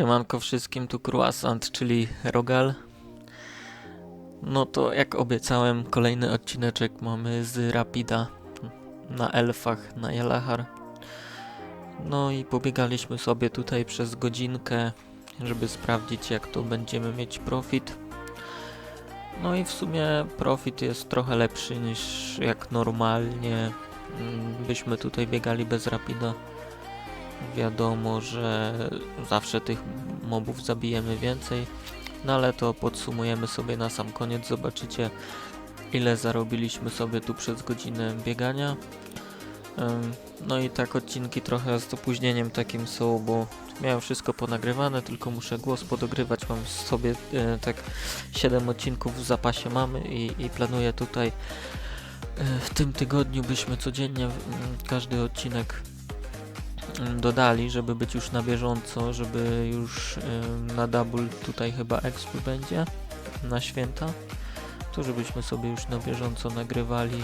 Siemanko wszystkim, tu Croissant, czyli Rogal. No to jak obiecałem, kolejny odcineczek mamy z Rapida na Elfach, na Jalahar. No i pobiegaliśmy sobie tutaj przez godzinkę, żeby sprawdzić jak to będziemy mieć profit. No i w sumie profit jest trochę lepszy niż jak normalnie mm, byśmy tutaj biegali bez Rapida. Wiadomo, że zawsze tych mobów zabijemy więcej, no ale to podsumujemy sobie na sam koniec. Zobaczycie, ile zarobiliśmy sobie tu przez godzinę biegania. No i tak odcinki trochę z opóźnieniem takim są, bo miałem wszystko ponagrywane, tylko muszę głos podogrywać. Mam sobie e, tak 7 odcinków w zapasie mamy i, i planuję tutaj e, w tym tygodniu byśmy codziennie każdy odcinek dodali, żeby być już na bieżąco, żeby już ym, na double tutaj chyba exp będzie na święta, to żebyśmy sobie już na bieżąco nagrywali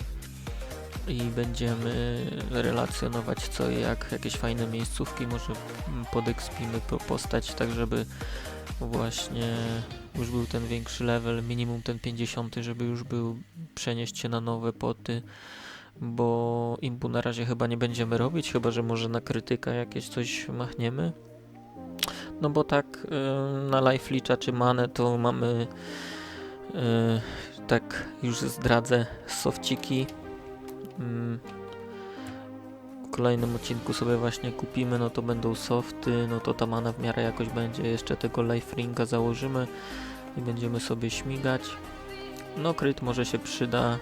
i będziemy relacjonować co i jak, jakieś fajne miejscówki, może mm, podekspimy po postać, tak żeby właśnie już był ten większy level, minimum ten 50, żeby już był przenieść się na nowe poty bo impu na razie chyba nie będziemy robić, chyba że może na krytyka jakieś coś machniemy. No bo tak y, na life licza czy manę to mamy y, tak już zdradzę sofciki. Mm, w kolejnym odcinku sobie właśnie kupimy, no to będą softy, no to ta mana w miarę jakoś będzie, jeszcze tego life ringa założymy i będziemy sobie śmigać. No kryt może się przyda,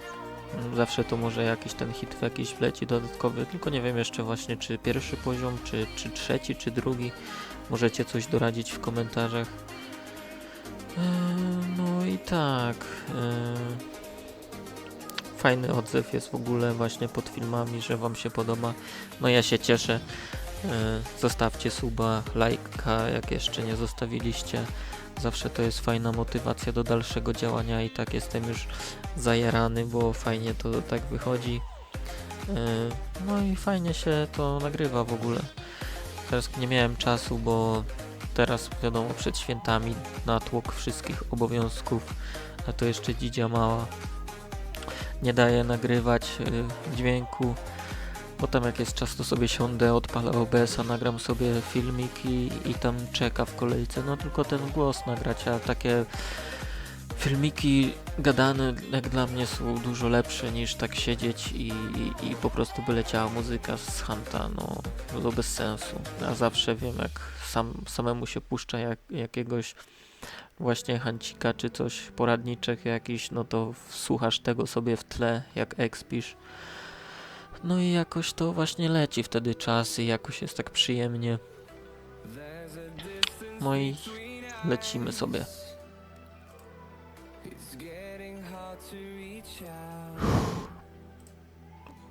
Zawsze to może jakiś ten hit w jakiś wleci dodatkowy, tylko nie wiem jeszcze właśnie czy pierwszy poziom, czy, czy trzeci, czy drugi. Możecie coś doradzić w komentarzach. Eee, No i tak. eee, Fajny odzew jest w ogóle właśnie pod filmami, że Wam się podoba. No ja się cieszę. Eee, Zostawcie suba, lajka, jak jeszcze nie zostawiliście. Zawsze to jest fajna motywacja do dalszego działania i tak jestem już zajarany, bo fajnie to tak wychodzi. Yy, No i fajnie się to nagrywa w ogóle. Teraz nie miałem czasu, bo teraz wiadomo przed świętami natłok wszystkich obowiązków, a to jeszcze dzidzia mała. Nie daje nagrywać yy, dźwięku. Potem jak jest czas to sobie siądę, odpalę OBS-a, nagram sobie filmik i, tam czeka w kolejce. No tylko ten głos nagrać, a takie filmiki gadane jak dla mnie są dużo lepsze niż tak siedzieć i, i, i po prostu by leciała muzyka z Hanta, no to bez sensu. Ja zawsze wiem jak sam, samemu się puszcza jak, jakiegoś właśnie hancika czy coś, poradniczek jakiś, no to słuchasz tego sobie w tle jak expisz. No i jakoś to właśnie leci wtedy czas i jakoś jest tak przyjemnie. No i lecimy sobie.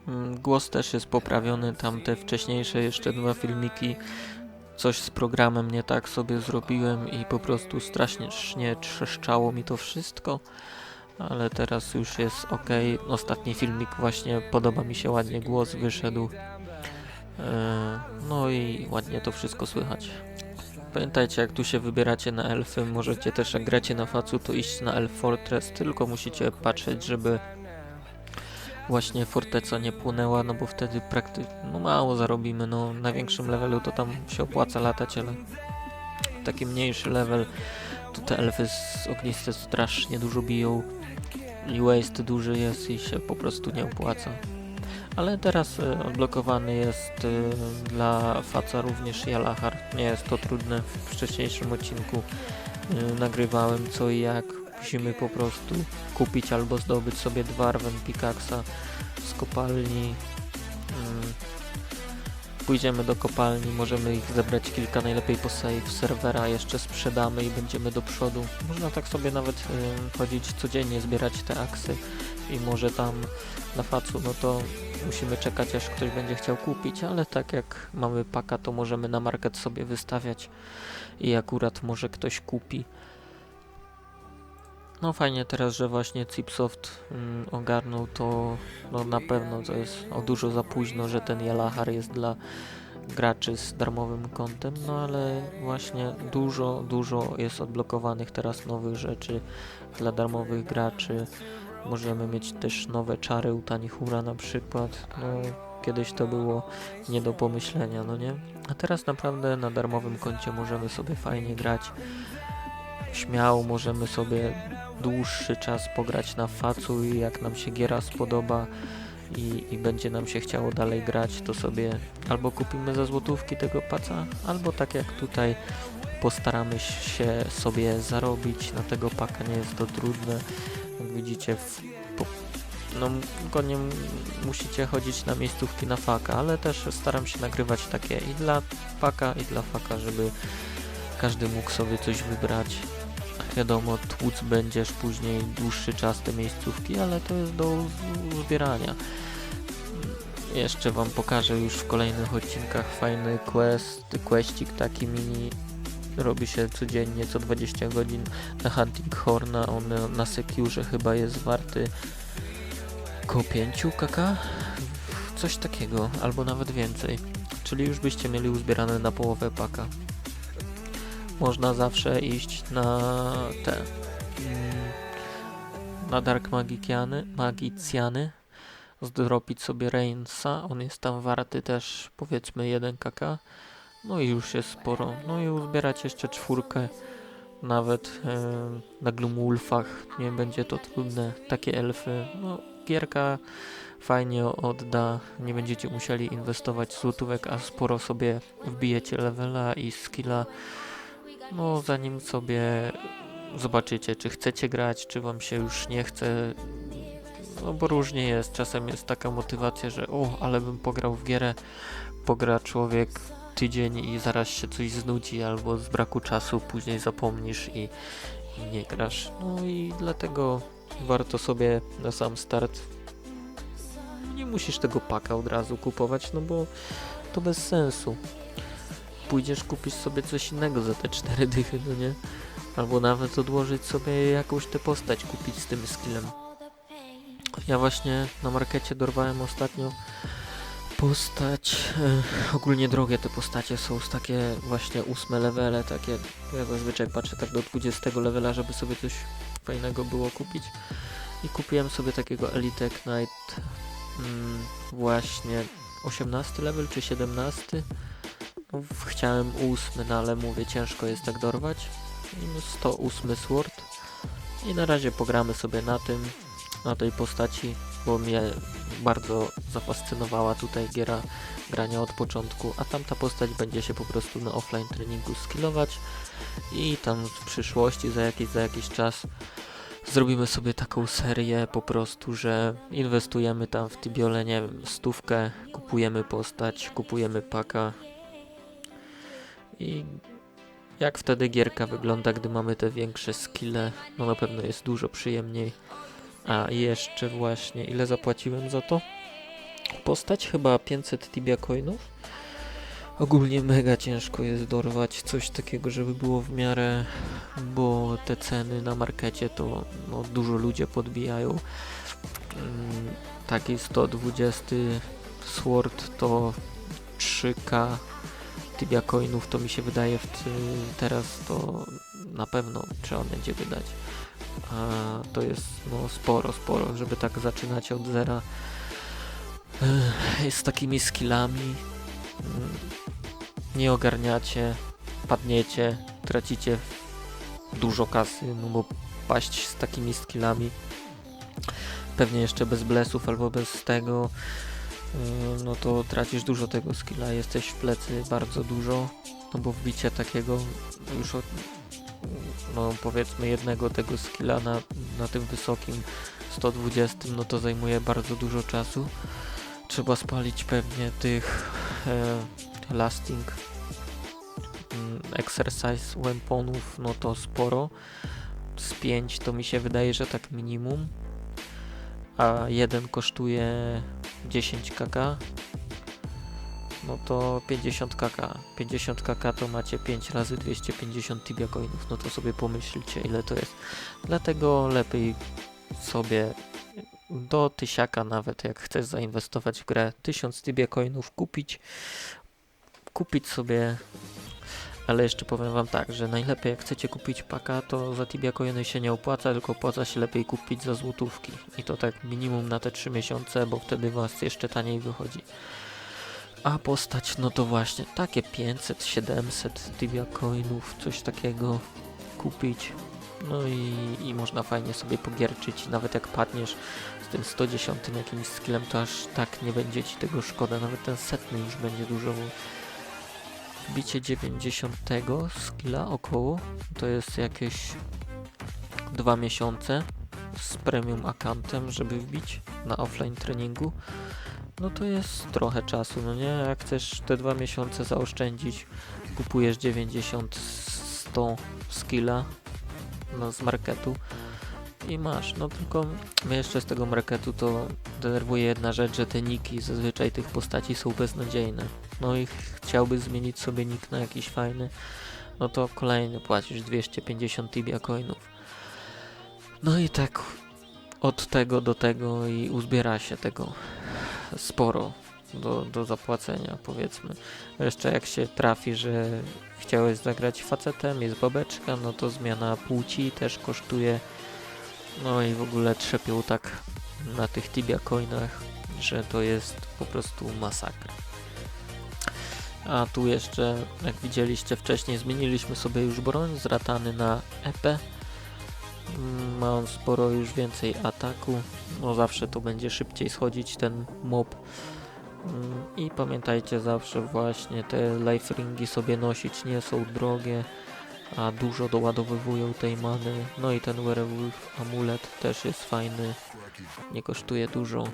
Mm, Głos też jest poprawiony, tam te wcześniejsze jeszcze dwa filmiki. Coś z programem nie tak sobie zrobiłem i po prostu strasznie trzeszczało mi to wszystko. Ale teraz już jest ok. Ostatni filmik właśnie podoba mi się ładnie, głos wyszedł. E, No i ładnie to wszystko słychać. Pamiętajcie, jak tu się wybieracie na elfy, możecie też jak gracie na facu, to iść na Elf Fortress, tylko musicie patrzeć, żeby właśnie forteca nie płynęła, no bo wtedy praktycznie no mało zarobimy, no na większym levelu to tam się opłaca latać, ale taki mniejszy level to te elfy z ogniste strasznie dużo biją i waste duży jest i się po prostu nie opłaca. Ale teraz e, odblokowany jest e, dla faca również Jalahar. Nie jest to trudne. W wcześniejszym odcinku e, nagrywałem co i jak. Musimy po prostu kupić albo zdobyć sobie dwarwen Pickaxa z kopalni. Mm. Pójdziemy do kopalni, możemy ich zebrać kilka najlepiej po save serwera, jeszcze sprzedamy i będziemy do przodu. Można tak sobie nawet y, chodzić codziennie, zbierać te aksy i może tam na facu, no to musimy czekać aż ktoś będzie chciał kupić, ale tak jak mamy paka, to możemy na market sobie wystawiać i akurat może ktoś kupi. No fajnie teraz, że właśnie Cipsoft mm, ogarnął to, no na pewno to jest o dużo za późno, że ten Jalahar jest dla graczy z darmowym kontem, no ale właśnie dużo, dużo jest odblokowanych teraz nowych rzeczy dla darmowych graczy. Możemy mieć też nowe czary u Tanihura na przykład. No, kiedyś to było nie do pomyślenia, no nie? A teraz naprawdę na darmowym koncie możemy sobie fajnie grać. Śmiało możemy sobie dłuższy czas pograć na facu i jak nam się giera spodoba i, i będzie nam się chciało dalej grać, to sobie albo kupimy za złotówki tego paca, albo tak jak tutaj postaramy się sobie zarobić na tego paka, nie jest to trudne. Jak widzicie, w, po, no tylko nie musicie chodzić na miejscówki na faka, ale też staram się nagrywać takie i dla paka, i dla faka, żeby każdy mógł sobie coś wybrać. Wiadomo, tłuc będziesz później dłuższy czas te miejscówki, ale to jest do uzbierania. Jeszcze wam pokażę już w kolejnych odcinkach fajny quest, questik taki mini. Robi się codziennie, co 20 godzin na Hunting Horna. On na- Secure chyba jest warty koło 5 kk? Coś takiego, albo nawet więcej. Czyli już byście mieli uzbierane na połowę paka. Można zawsze iść na te mm, na Dark Magiciany, Magicjany zdropić sobie Reinsa, on jest tam warty też powiedzmy 1 kk no i już jest sporo, no i uzbierać jeszcze czwórkę. Nawet e, na Gloomwolfach, nie będzie to trudne, takie elfy, no gierka fajnie odda, nie będziecie musieli inwestować złotówek, a sporo sobie wbijecie levela i skilla, no zanim sobie zobaczycie, czy chcecie grać, czy wam się już nie chce. No bo różnie jest. Czasem jest taka motywacja, że o, ale bym pograł w gierę. Pogra człowiek tydzień i zaraz się coś znudzi, albo z braku czasu później zapomnisz i, i nie grasz. No i dlatego warto sobie na sam start. Nie musisz tego paka od razu kupować, no bo to bez sensu. Pójdziesz, kupisz sobie coś innego za te 4 dychy, no nie? Albo nawet odłożyć sobie jakąś tę postać, kupić z tym skillem. Ja właśnie na markecie dorwałem ostatnio postać. E, ogólnie drogie te postacie są z takie właśnie ósme levele, takie. Ja zazwyczaj patrzę tak do 20 levela, żeby sobie coś fajnego było kupić. I kupiłem sobie takiego Elite Knight mm, właśnie 18 level czy 17. Chciałem 8, no ale mówię, ciężko jest tak dorwać. I 108 Sword. I na razie pogramy sobie na tym, na tej postaci, bo mnie bardzo zafascynowała tutaj giera grania od początku, a tamta postać będzie się po prostu na offline treningu skillować i tam w przyszłości, za jakiś, za jakiś czas zrobimy sobie taką serię po prostu, że inwestujemy tam w Tibiole, nie wiem, stówkę, kupujemy postać, kupujemy paka i jak wtedy gierka wygląda, gdy mamy te większe skille? No na pewno jest dużo przyjemniej. A jeszcze właśnie, ile zapłaciłem za to? Postać chyba 500 tibia coinów. Ogólnie mega ciężko jest dorwać coś takiego, żeby było w miarę, bo te ceny na markecie to no, dużo ludzie podbijają. Mm, Taki 120 sword to 3k tibia coinów to mi się wydaje w teraz to na pewno trzeba będzie wydać. A to jest no sporo, sporo, żeby tak zaczynać od zera z takimi skillami. Nie ogarniacie, padniecie, tracicie dużo kasy, no bo paść z takimi skillami. Pewnie jeszcze bez blesów albo bez tego no to tracisz dużo tego skilla, jesteś w plecy bardzo dużo, no bo wbicie takiego już od, no powiedzmy jednego tego skilla na, na tym wysokim 120, no to zajmuje bardzo dużo czasu. Trzeba spalić pewnie tych e, lasting mm, exercise weaponów, no to sporo. Z 5 to mi się wydaje, że tak minimum. A jeden kosztuje 10 kk, no to 50 kk. 50 kk to macie 5 razy 250 tibia coinów, no to sobie pomyślcie ile to jest. Dlatego lepiej sobie do tysiaka nawet, jak chcesz zainwestować w grę, 1000 tibia coinów kupić, kupić sobie ale jeszcze powiem wam tak, że najlepiej jak chcecie kupić paka, to za Tibia Coiny się nie opłaca, tylko opłaca się lepiej kupić za złotówki. I to tak minimum na te 3 miesiące, bo wtedy was jeszcze taniej wychodzi. A postać, no to właśnie takie 500, 700 Tibia Coinów, coś takiego kupić. No i, i można fajnie sobie pogierczyć, nawet jak padniesz z tym 110 jakimś skillem, to aż tak nie będzie ci tego szkoda, nawet ten setny już będzie dużo Bicie 90 skilla około to jest jakieś dwa miesiące z premium accountem, żeby wbić na offline treningu. No to jest trochę czasu, no nie? Jak chcesz te dwa miesiące zaoszczędzić, kupujesz 90 100 skilla no, z marketu i masz. No tylko mnie jeszcze z tego marketu to denerwuje jedna rzecz, że te niki zazwyczaj tych postaci są beznadziejne. No i chciałby zmienić sobie nick na jakiś fajny, no to kolejny płacisz 250 tibia coinów. No i tak od tego do tego i uzbiera się tego sporo do, do zapłacenia powiedzmy. Jeszcze jak się trafi, że chciałeś zagrać facetem, jest babeczka, no to zmiana płci też kosztuje no i w ogóle trzepią tak na tych Tibia coinach, że to jest po prostu masakra. A tu jeszcze, jak widzieliście wcześniej, zmieniliśmy sobie już broń z ratany na EP. Mm, Ma on sporo już więcej ataku. No zawsze to będzie szybciej schodzić ten mob. Mm, I pamiętajcie zawsze właśnie te life ringi sobie nosić nie są drogie a dużo doładowywują tej many. No i ten werewolf amulet też jest fajny, nie kosztuje dużo.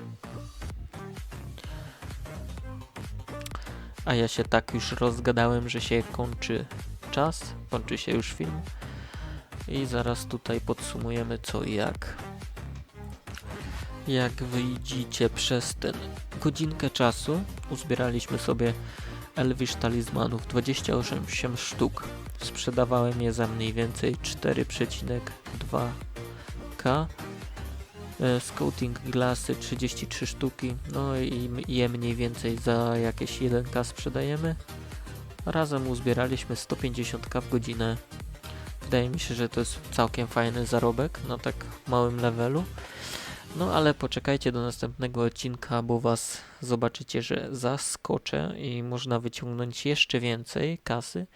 A ja się tak już rozgadałem, że się kończy czas, kończy się już film. I zaraz tutaj podsumujemy co i jak. Jak wyjdziecie przez ten godzinkę czasu, uzbieraliśmy sobie Elvish talizmanów 28 sztuk. Sprzedawałem je za mniej więcej 4,2k. E, Scouting glasy 33 sztuki, no i je mniej więcej za jakieś 1k sprzedajemy. Razem uzbieraliśmy 150k w godzinę. Wydaje mi się, że to jest całkiem fajny zarobek na tak małym levelu. No ale poczekajcie do następnego odcinka, bo was zobaczycie, że zaskoczę i można wyciągnąć jeszcze więcej kasy.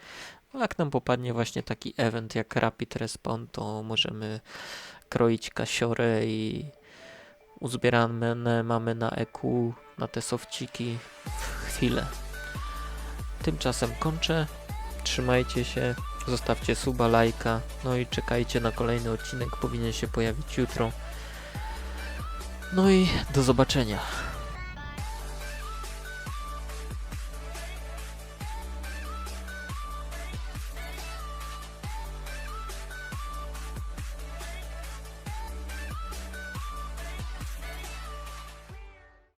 No, jak nam popadnie właśnie taki event jak Rapid Respawn, to możemy kroić kasiorę i uzbierane mamy na EQ, na te sofciki w chwilę. Tymczasem kończę. Trzymajcie się, zostawcie suba, lajka, no i czekajcie na kolejny odcinek, powinien się pojawić jutro. No i do zobaczenia.